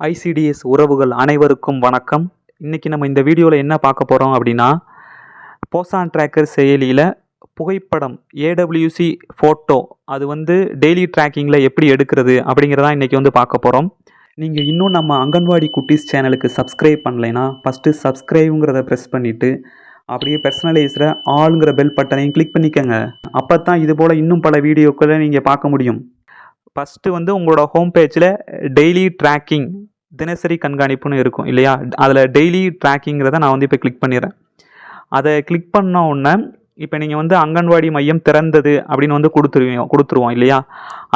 ICDS உறவுகள் அனைவருக்கும் வணக்கம். இன்றைக்கி நம்ம இந்த வீடியோவில் என்ன பார்க்க போகிறோம் அப்படின்னா போசான் ட்ராக்கர் செயலியில் புகைப்படம் ஏடபிள்யூசி ஃபோட்டோ அது வந்து டெய்லி ட்ராக்கிங்கில் எப்படி எடுக்கிறது அப்படிங்கிறதான் இன்றைக்கி வந்து பார்க்க போகிறோம் நீங்கள் இன்னும் நம்ம அங்கன்வாடி குட்டீஸ் சேனலுக்கு சப்ஸ்கிரைப் பண்ணலைன்னா ஃபஸ்ட்டு சப்ஸ்கிரைபுங்கிறத ப்ரெஸ் பண்ணிவிட்டு அப்படியே பர்சனலைஸில் ஆளுங்கிற பெல் பட்டனையும் கிளிக் பண்ணிக்கோங்க. அப்போ தான் இது போல் இன்னும் பல வீடியோக்களை நீங்கள் பார்க்க முடியும். ஃபஸ்ட்டு வந்து உங்களோட ஹோம் பேஜில் டெய்லி ட்ராக்கிங் தினசரி கண்காணிப்புன்னு இருக்கும் இல்லையா? அதில் டெய்லி ட்ராக்கிங்கிறத நான் வந்து இப்போ கிளிக் பண்ணிடுறேன். அதை கிளிக் பண்ண உடனே இப்போ நீங்கள் வந்து அங்கன்வாடி மையம் திறந்தது அப்படின்னு வந்து கொடுத்துருவீங்க கொடுத்துருவோம் இல்லையா?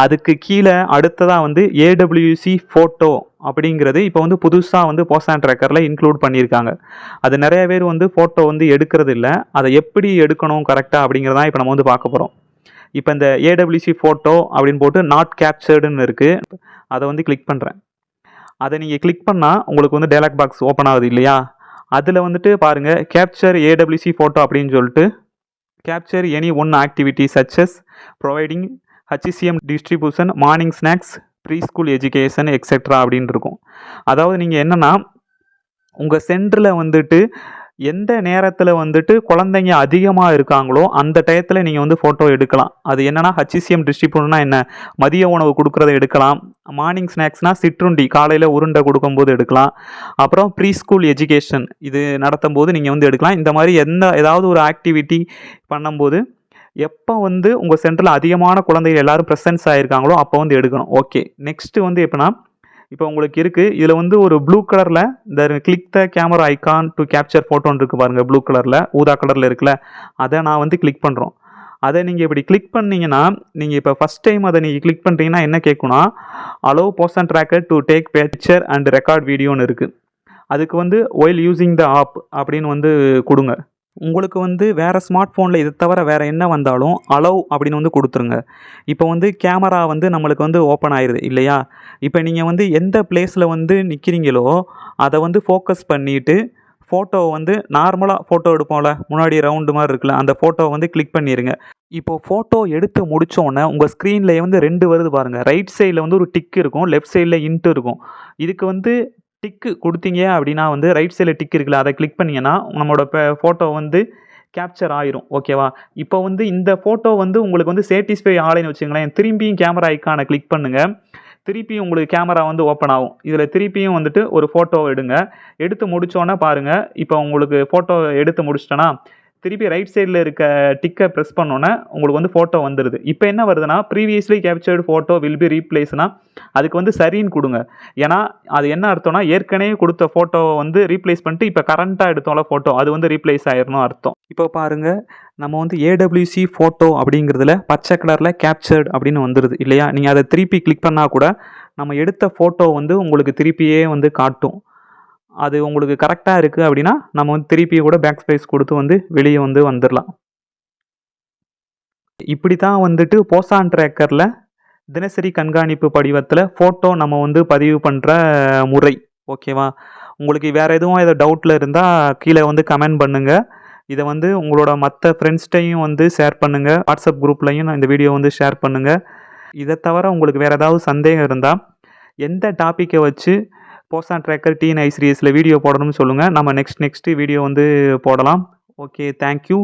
அதுக்கு கீழே அடுத்ததாக வந்து ஏடபிள்யூசி ஃபோட்டோ அப்படிங்கிறது இப்போ வந்து புதுசாக வந்து போஸ்டான் ட்ராக்கரில் இன்க்ளூட் பண்ணியிருக்காங்க. அது நிறைய பேர் வந்து ஃபோட்டோ வந்து எடுக்கிறது இல்லை அதை எப்படி எடுக்கணும் கரெக்டாக அப்படிங்கிறதான் இப்போ நம்ம வந்து பார்க்க போகிறோம் இப்போ இந்த ஏடபிள்யூசி ஃபோட்டோ அப்படின்னு போட்டு நாட் கேப்சர்டுன்னு இருக்குது அதை வந்து கிளிக் பண்ணுறேன் அதை நீங்கள் கிளிக் பண்ணால் உங்களுக்கு வந்து டேலாக் பாக்ஸ் ஓப்பன் ஆகுது இல்லையா? அதில் வந்துட்டு பாருங்கள் கேப்சர் ஏடபிள்யூசி ஃபோட்டோ அப்படின்னு சொல்லிட்டு capture any one activity such as providing HCCM distribution morning snacks preschool education etcetera அப்படின்னு இருக்கும். அதாவது நீங்கள் என்னென்னா உங்கள் சென்டரில் வந்துட்டு எந்த நேரத்தில் வந்துட்டு குழந்தைங்க அதிகமாக இருக்காங்களோ அந்த டயத்தில் நீங்கள் வந்து ஃபோட்டோ எடுக்கலாம். அது என்னென்னா ஹச்சிசிஎம் டிஸ்ட்ரிபியூட்னா என்ன? மதிய உணவு கொடுக்குறத எடுக்கலாம். மார்னிங் ஸ்நாக்ஸ்னால் சிற்றுண்டி காலையில் உருண்டை கொடுக்கும்போது எடுக்கலாம். அப்புறம் ப்ரீ ஸ்கூல் எஜுகேஷன் இது நடத்தும் போது நீங்கள் வந்து எடுக்கலாம். இந்த மாதிரி எந்த ஏதாவது ஒரு ஆக்டிவிட்டி பண்ணும்போது எப்போ வந்து உங்கள் சென்டரில் அதிகமான குழந்தைகள் எல்லாரும் ப்ரெசன்ஸ் ஆகிருக்காங்களோ அப்போ வந்து எடுக்கணும். ஓகே நெக்ஸ்ட்டு வந்து எப்படின்னா இப்போ உங்களுக்கு இருக்குது இதில் வந்து ஒரு ப்ளூ கலரில் இந்த click the camera icon to capture ஃபோட்டோன்னு இருக்குது பாருங்கள் ப்ளூ கலரில் ஊதா கலரில் இருக்குல்ல அதை நான் வந்து கிளிக் பண்ணுறோம் அதை நீங்கள் இப்படி கிளிக் பண்ணீங்கன்னா நீங்கள் இப்போ ஃபஸ்ட் டைம் அதை நீங்கள் கிளிக் பண்ணுறீங்கன்னா என்ன கேட்குன்னா allow person tracker to take picture and record வீடியோன்னு இருக்குது அதுக்கு வந்து ஒயில் யூஸிங் த ஆப் அப்படின்னு வந்து கொடுங்க. உங்களுக்கு வந்து வேறு ஸ்மார்ட் ஃபோனில் இதை தவிர வேறு என்ன வந்தாலும் அலோவ் அப்படின்னு வந்து கொடுத்துருங்க. இப்போ வந்து கேமரா வந்து நம்மளுக்கு வந்து ஓப்பன் ஆயிடுது இல்லையா? இப்போ நீங்கள் வந்து எந்த பிளேஸில் வந்து நிற்கிறீங்களோ அதை வந்து ஃபோக்கஸ் பண்ணிவிட்டு ஃபோட்டோ வந்து நார்மலாக ஃபோட்டோ எடுப்போம்ல முன்னாடி ரவுண்டு மாதிரி இருக்குல்ல அந்த ஃபோட்டோவை வந்து கிளிக் பண்ணிடுங்க இப்போது ஃபோட்டோ எடுத்து முடித்தோடனே உங்கள் ஸ்க்ரீனில் வந்து ரெண்டு வருது பாருங்கள் ரைட் சைடில் வந்து ஒரு டிக் இருக்கும் லெஃப்ட் சைடில் இன்ட்டு இருக்கும். இதுக்கு வந்து டிக்கு கொடுத்தீங்க அப்படின்னா வந்து ரைட் சைடில் டிக் இருக்குல்ல அதை கிளிக் பண்ணிங்கன்னா நம்மளோட இப்போ ஃபோட்டோ வந்து கேப்சர் ஆயிரும். ஓகேவா இப்போ வந்து இந்த ஃபோட்டோ வந்து உங்களுக்கு வந்து சேட்டிஸ்ஃபை ஆலைன்னு வச்சுங்களேன் திரும்பியும் கேமரா ஐக்கானை கிளிக் பண்ணுங்கள் திருப்பியும் உங்களுக்கு கேமரா வந்து ஓப்பன் ஆகும். இதில் திருப்பியும் வந்துட்டு ஒரு ஃபோட்டோ எடுங்க. எடுத்து முடித்தோன்னே பாருங்கள் இப்போ உங்களுக்கு ஃபோட்டோ எடுத்து முடிச்சிட்டோன்னா திருப்பி ரைட் சைடில் இருக்க டிக்கை ப்ரெஸ் பண்ணோன்னே உங்களுக்கு வந்து ஃபோட்டோ வந்துடுது இப்போ என்ன வருதுன்னா previously captured photo will be ரீப்ளேஸ்னா அதுக்கு வந்து சரின்னு கொடுங்க. ஏன்னா அது என்ன அர்த்தம்னா ஏற்கனவே கொடுத்த ஃபோட்டோவை வந்து ரீப்ளேஸ் பண்ணிட்டு இப்போ கரண்ட்டாக எடுத்தோம்ல ஃபோட்டோ அது வந்து ரீப்ளேஸ் ஆயிடணும் அர்த்தம். இப்போ பாருங்கள் நம்ம வந்து ஏடபிள்யூசி ஃபோட்டோ அப்படிங்கிறதுல பச்சை கலரில் கேப்சர்டு அப்படின்னு வந்துடுது இல்லையா? நீங்கள் அதை திருப்பி கிளிக் பண்ணால் கூட நம்ம எடுத்த ஃபோட்டோ வந்து உங்களுக்கு திருப்பியே வந்து காட்டும். அது உங்களுக்கு கரெக்டாக இருக்குது அப்படின்னா நம்ம வந்து திருப்பி கூட பேக் ஸ்பேஸ் கொடுத்து வந்து வெளியே வந்து வந்துடலாம் இப்படி தான் வந்துட்டு போசான் ட்ராக்கரில் தினசரி கண்காணிப்பு படிவத்தில் ஃபோட்டோ நம்ம வந்து பதிவு பண்ணுற முறை ஓகேவா உங்களுக்கு வேறு எதுவும் ஏதோ டவுட்டில் இருந்தால் கீழே வந்து கமெண்ட் பண்ணுங்கள் இதை வந்து உங்களோட மற்ற ஃப்ரெண்ட்ஸ்டையும் வந்து ஷேர் பண்ணுங்கள் வாட்ஸ்அப் குரூப்லையும் இந்த வீடியோ வந்து ஷேர் பண்ணுங்கள் இதை தவிர உங்களுக்கு வேறு ஏதாவது சந்தேகம் இருந்தால் எந்த டாப்பிக்கை வச்சு போசான் ட்ராக்கர் டீன் ஐ சீரியஸில் வீடியோ போடணும்னு சொல்லுங்கள் நம்ம நெக்ஸ்ட் நெக்ஸ்ட்டு வீடியோ வந்து போடலாம். Okay thank you